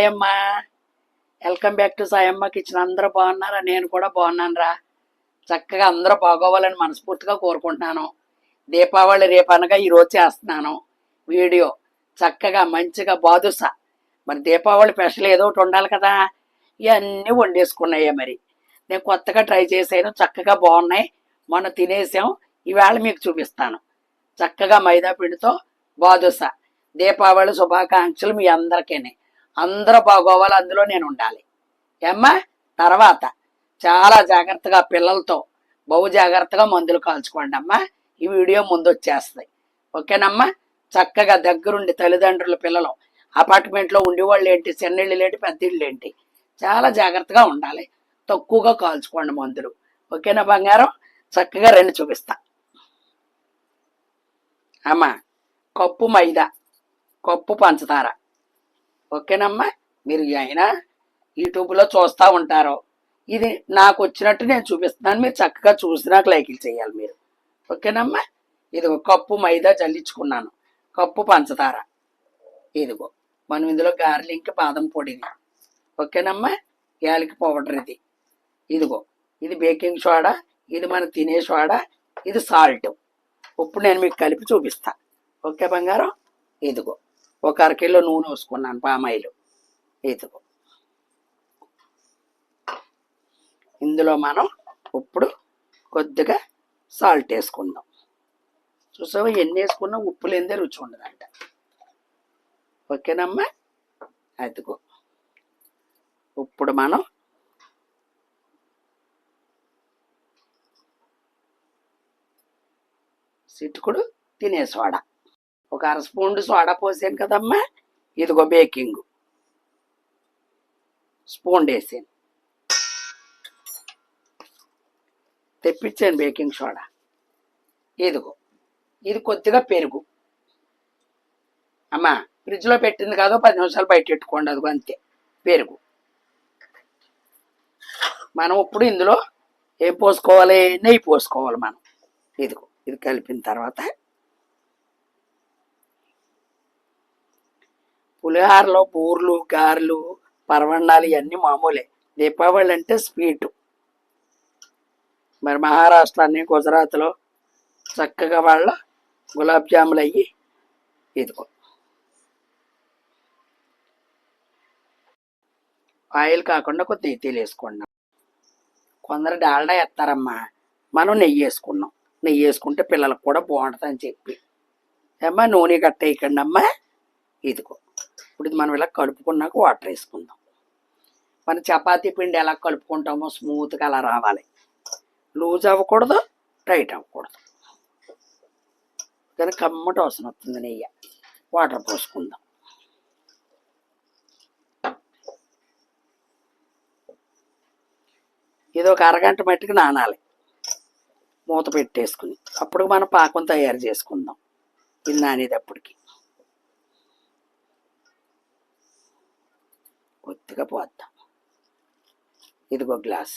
Sayamma. Welcome back to Sayamma kitchen అందరూ బాగున్నారా? నేను కూడా బాగున్నాను రా చక్కగా అందరూ బాగోవాలని మనస్ఫూర్తిగా కోరుకుంటున్నాను. దీపావళి రేపు అనగా ఈరోజు చేస్తున్నాను. వీడియో చక్కగా మంచిగా బాదుస. మరి దీపావళి స్పెషల్ ఏదో ఒకటి ఉండాలి కదా. ఇవన్నీ వండేసుకున్నాయే మరి. నేను కొత్తగా ట్రై చేసాను చక్కగా బాగున్నాయి. మొన్న తినేసాం. ఈవేళ మీకు చూపిస్తాను. చక్కగా మైదా పిండితో బాదుస. దీపావళి శుభాకాంక్షలు మీ అందరికీనే. అందరూ బాగోవాలి అందులో నేను ఉండాలి. ఏమ్మా? తర్వాత చాలా జాగ్రత్తగా పిల్లలతో బహు జాగ్రత్తగా మందులు కాల్చుకోండి అమ్మా. ఈ వీడియో ముందు వచ్చేస్తాయి ఓకేనమ్మా? చక్కగా దగ్గరుండి తల్లిదండ్రుల పిల్లలు అపార్ట్మెంట్లో ఉండేవాళ్ళు ఏంటి చిన్నళ్ళు ఏంటి పెద్దళ్ళు ఏంటి చాలా జాగ్రత్తగా ఉండాలి. తక్కువగా కాల్చుకోండి మందులు. ఓకేనా బంగారం? చక్కగా రెండు చూపిస్తా. అమ్మా కప్పు మైదా కప్పు పంచదార. ఓకేనమ్మా? మీరు అయినా యూట్యూబ్లో చూస్తూ ఉంటారు. ఇది నాకు వచ్చినట్టు నేను చూపిస్తున్నాను. మీరు చక్కగా చూసి నాకు లైకులు చేయాలి మీరు. ఓకేనమ్మా? ఇదిగో కప్పు మైదా చల్లించుకున్నాను. కప్పు పంచదార. ఇదిగో. మనం ఇందులో గార్లింక్ బాదం పొడిది ఓకేనమ్మా? యాలకి పౌడర్ ఇది. ఇదిగో. ఇది బేకింగ్ సోడా. ఇది మనం తినే సోడా. ఇది సాల్ట్. ఇప్పుడు నేను మీకు కలిపి చూపిస్తా. ఓకే బంగారం? ఇదిగో. ఒక అరకిలో నూనె వేసుకున్నాను పామాయిలు. ఇదిగో. ఇందులో మనం ఇప్పుడు కొద్దిగా సాల్ట్ వేసుకుందాం. చూసావా? ఎన్ని వేసుకున్నా? ఉప్పు లేనిదే రుచి ఉండదంట. ఓకేనమ్మా? అదిగో. ఇప్పుడు మనం సిట్టుకుడు తినేసోడా ఒక అర స్పూన్ సోడా పోసాను కదమ్మా. ఇదిగో బేకింగ్ స్పూన్ వేసాను. తెప్పించాను బేకింగ్ సోడా. ఇదిగో ఇది కొద్దిగా పెరుగు. అమ్మా ఫ్రిడ్జ్లో పెట్టింది కాదో పది నిమిషాలు బయట పెట్టుకోండి అదిగో అంతే. పెరుగు. మనం ఇప్పుడు ఇందులో ఏం పోసుకోవాలి? నెయ్యి పోసుకోవాలి మనం. ఇదిగో ఇది కలిపిన తర్వాత పులిహారలో బూర్లు గారెలు పరవన్నాలు ఇవన్నీ మామూలే. దీపావళి అంటే స్వీటు. మరి మహారాష్ట్రాన్ని గుజరాత్లో చక్కగా వాళ్ళ గులాబ్ జాములు అయ్యి ఇదిగో. ఆయిల్ కాకుండా కొద్ది నెయ్యి కొందరు డాల్డా ఎత్తారమ్మా మనం నెయ్యి వేసుకున్నాం. నెయ్యి వేసుకుంటే పిల్లలకు కూడా బాగుంటుందని చెప్పి. అమ్మా నూనె గట్ట అమ్మా ఇదిగో. ఇప్పుడు ఇది మనం ఇలా కలుపుకున్నాక వాటర్ వేసుకుందాం. మన చపాతీ పిండి ఎలా కలుపుకుంటామో స్మూత్గా అలా రావాలి. లూజ్ అవ్వకూడదు టైట్ అవ్వకూడదు. కానీ కమ్మటి అవసరం వస్తుంది నెయ్యి. వాటర్ పోసుకుందాం. ఇది ఒక అరగంట మట్టికి నానాలి. మూత పెట్టేసుకుని. అప్పుడు మనం పాకం తయారు చేసుకుందాం. ఇది నానేటప్పటికి కొద్దిగా పోద్దాం. ఇదిగో గ్లాస్.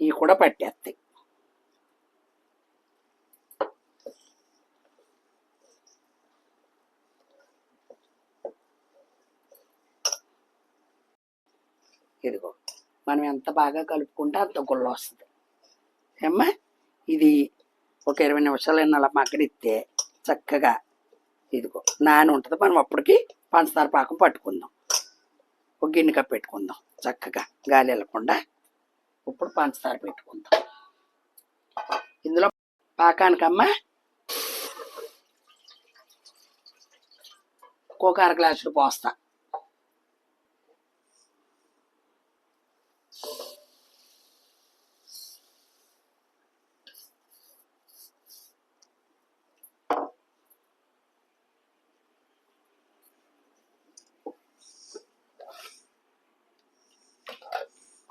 ఇవి కూడా పట్టారు ఇదిగో మనం ఎంత బాగా కలుపుకుంటే అంత గుల్ల వస్తుంది. ఏమ్మా? ఇది ఒక ఇరవై నిమిషాలు అలా మగ్గనిస్తే చక్కగా ఇదిగో నాని ఉంటుంది. మనం అప్పటికి పంచదార పాకం పట్టుకుందాం. ఒక గిన్నె కప్పు పెట్టుకుందాం. చక్కగా గాలి వెళ్ళకుండా ఇప్పుడు పంచదార పెట్టుకుందాం. ఇందులో పాకానికమ్మా ఒక అర గ్లాసులు పోస్తా.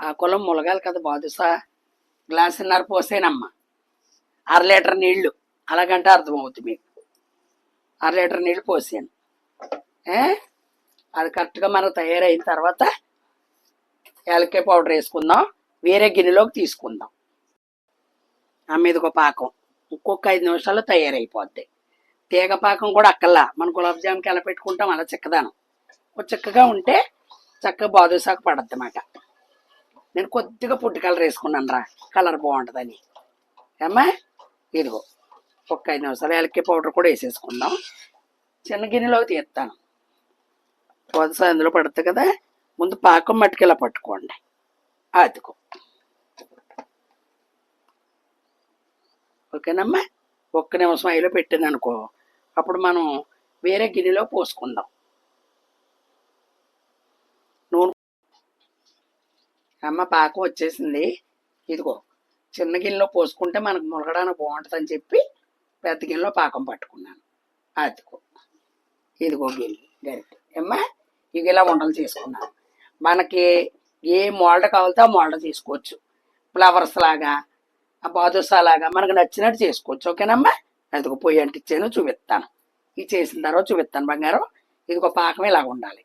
ఆ కులం ములగాలి కదా బాదుసా గ్లాసున్నర పోసేనమ్మా. అర లీటర్ నీళ్ళు అలాగంటే అర్థమవుతుంది మీకు. అర లీటర్ నీళ్ళు పోసాను. ఏ? అది కరెక్ట్గా మనకు తయారైన తర్వాత యాలక్కాయ పౌడర్ వేసుకుందాం. వేరే గిన్నెలోకి తీసుకుందాం. ఆ మీదకు పాకం. ఇంకొక ఐదు నిమిషాల్లో తయారైపోద్ది. తీగ పాకం కూడా అక్కల్లా. మన గులాబ్ జామ్కి ఎలా పెట్టుకుంటాం అలా చిక్కదానం. చిక్కగా ఉంటే చక్కగా బాదుసాకు పడద్ది అన్నమాట నేను కొద్దిగా పుట్టి కలర్ వేసుకున్నాను రా. కలర్ బాగుంటుందని. ఏమ్మా? ఇదిగో ఒక్క ఐదు నిమిషాలు యాలక్కి పౌడర్ కూడా వేసేసుకుందాం. చిన్న గిన్నెలో తీస్తాను. వదస అందులో పడుతుంది కదా? ముందు పాకం మట్టుకెలా పట్టుకోండి. అదిగో ఓకేనమ్మా? ఒక్క నిమిషం అయిలో పెట్టింది అనుకో అప్పుడు మనం వేరే గిన్నెలో పోసుకుందాం నూనె అమ్మ పాకం వచ్చేసింది. ఇదిగో చిన్న గిన్నెలో పోసుకుంటే మనకు ములగడానికి బాగుంటుందని చెప్పి పెద్ద గిన్నెలో పాకం పట్టుకున్నాను. అదిగో ఇదిగో గిన్నె గరిటె అమ్మా ఇవి ఇలా వంటలు చేసుకున్నాను. మనకి ఏ మోల్డ్ కావాలితే ఆ మోల్డ్ తీసుకోవచ్చు. ఫ్లవర్స్ లాగా ఆ బాదుసా లాగా మనకు నచ్చినట్టు చేసుకోవచ్చు. ఓకేనమ్మా? అదిగో పొయ్యి అంటిచ్చాను చూపిస్తాను. ఇది చేసిన తర్వాత చూపిస్తాను బంగారం. ఇదిగో పాకం ఇలాగ ఉండాలి.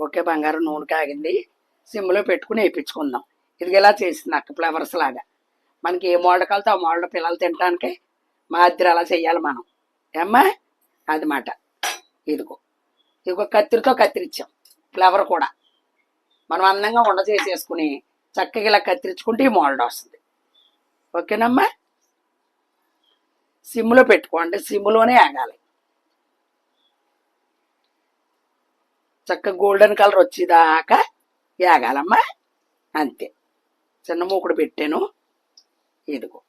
ఓకే బంగారం నూనె కాగింది. సిమ్లో పెట్టుకుని వేయించుకుందాం. ఇది ఇలా చేసింది అక్క ఫ్లవర్స్ లాగా. మనకి ఏ మోడకాలతో ఆ మోడల్ పిల్లలు తినడానికి మాదిరి అలా చేయాలి మనం. ఏమ్మా? అది మాట ఇదిగో. ఇదిగో కత్తిరితో కత్తిరించాం ఫ్లవర్ కూడా. మనం అందంగా ఉండ చేసేసుకుని చక్కగా ఇలా కత్తిరించుకుంటే ఈ మోల్డ్ వస్తుంది. ఓకేనమ్మా? సిమ్లో పెట్టుకోండి. సిమ్లోనే ఆగాలి. చక్కగా గోల్డెన్ కలర్ వచ్చేదాకా యాగాలమ్మా. అంతే. చిన్న మూకుడు పెట్టాను. ఇదిగో.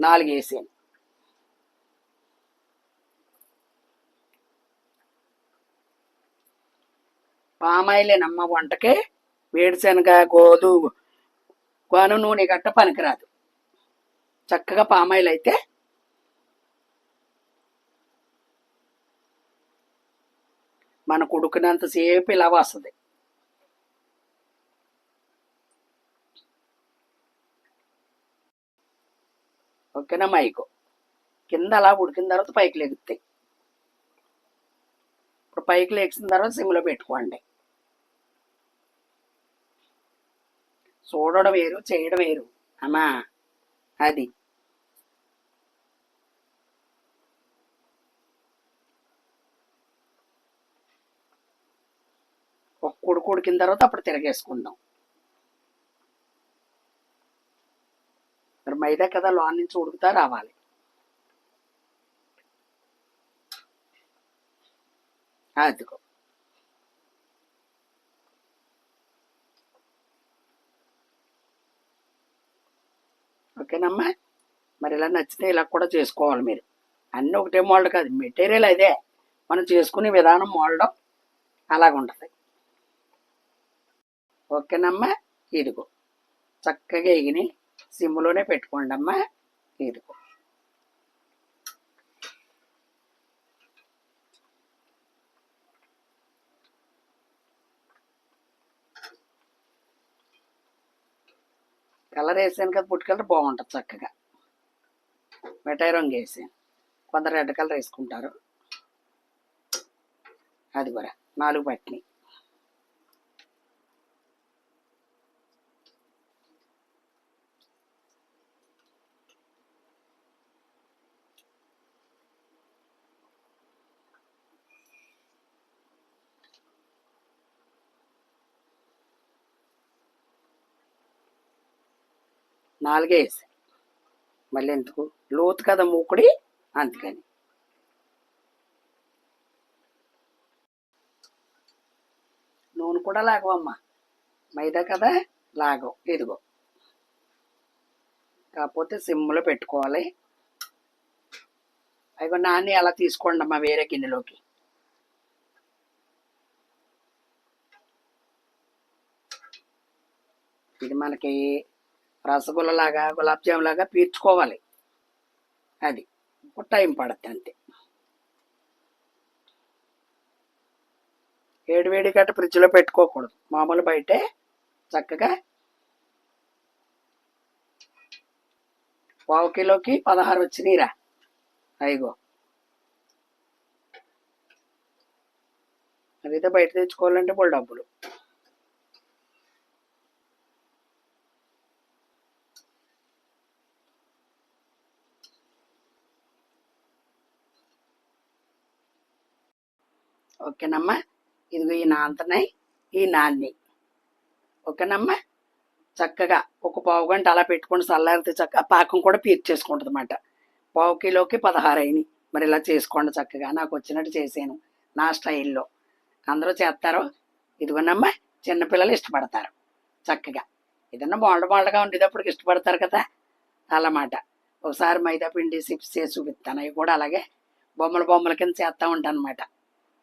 నాలుగు వేసాను. పామాయిలేనమ్మ వంటకి వేడిశనగ గోధు గోను నూనె గట్ట పనికిరాదు. చక్కగా పామాయిల్ అయితే మనకు కొడుకునంతసేపు ఇలా వస్తుంది. ఓకేనా మైకు? కింద అలా ఉడికిన తర్వాత పైకి లెగుతాయి ఇప్పుడు పైకి లెగిసిన తర్వాత సిమ్లో పెట్టుకోండి. చూడడం వేరు చేయడం వేరు. అమ్మా అది ఒక కుడుకు ఉడికిన తర్వాత అప్పుడు తిరగేసుకుందాం. మరి మైదా కదా లోన్ నుంచి ఉడుకుతా రావాలి. అదిగో. ఓకేనమ్మా? మరి ఇలా నచ్చితే ఇలా కూడా చేసుకోవాలి మీరు. అన్నీ ఒకటే మోల్డ్ కాదు మెటీరియల్ అదే. మనం చేసుకునే విధానం మోల్డ్. అలాగ ఉంటుంది ఓకేనమ్మా ఇదిగో. చక్కగా ఎగిని సిమ్లోనే పెట్టుకోండి అమ్మా ఇదిగో. కలర్ వేసాను కదా పుట్టి కలర్ బాగుంటుంది చక్కగా. మిఠాయి రంగు వేసాను కొందరు రెడ్ కలర్ వేసుకుంటారు. అది కూడా నాలుగు పట్టినాయి. నాలుగే వేసాను మళ్ళీ ఎందుకు? లోతు కదా మూకుడి? అందుకని. నూనె కూడా లాగవమ్మా. మైదా కదా? లాగవు. ఇదిగో. కాకపోతే సిమ్లో పెట్టుకోవాలి. అయ్యో నాన్ని అలా తీసుకోండి అమ్మా వేరే గిన్నెలోకి. ఇది మనకి రసగుల్లలాగా గులాబ్ జామ్ లాగా పీల్చుకోవాలి అది టైం పడుతుంది అంతే. వేడి వేడి గట్ట ఫ్రిడ్జ్లో పెట్టుకోకూడదు. మామూలు బయటే చక్కగా పావు కిలోకి పదహారు వచ్చినాయిరా. అయ్యగో. అదైతే బయట తెచ్చుకోవాలంటే ఇప్పుడు డబ్బులు. ఓకేనమ్మా? ఇదిగో ఈ నాంతనై ఈ నాన్ని. ఓకేనమ్మా? చక్కగా ఒక పావు గంట అలా పెట్టుకొని చల్లారితే చక్కగా పాకం కూడా పీర్చేసుకుంటుంది అన్నమాట పావు కిలోకి పదహారు అయినాయి మరి ఇలా చేసుకోండి చక్కగా. నాకు వచ్చినట్టు చేసాను నా స్టైల్లో. అందరూ చేస్తారో? ఇదిగోనమ్మా చిన్నపిల్లలు ఇష్టపడతారు. చక్కగా. ఏదన్నా బోండ బోండగా ఉండేటప్పటికి ఇష్టపడతారు కదా? అన్నమాట ఒకసారి మైదా పిండి సిప్స్ చేసి చూపిస్తాను అవి కూడా అలాగే బొమ్మల బొమ్మల కింద చేస్తూ ఉంటాను అనమాట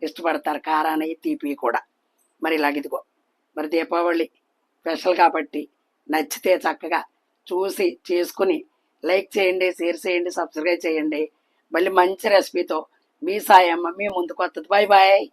ఇష్టపడతారు కారాన్ని తీపి కూడా. మరి ఇలాగ ఇదిగో. మరి దీపావళి స్పెషల్ కాబట్టి నచ్చితే చక్కగా చూసి చేసుకుని లైక్ చేయండి షేర్ చేయండి సబ్స్క్రైబ్ చేయండి. మళ్ళీ మంచి రెసిపీతో మీ సాయమ్మ మీ ముందుకు వస్తుంది బాయ్ బాయ్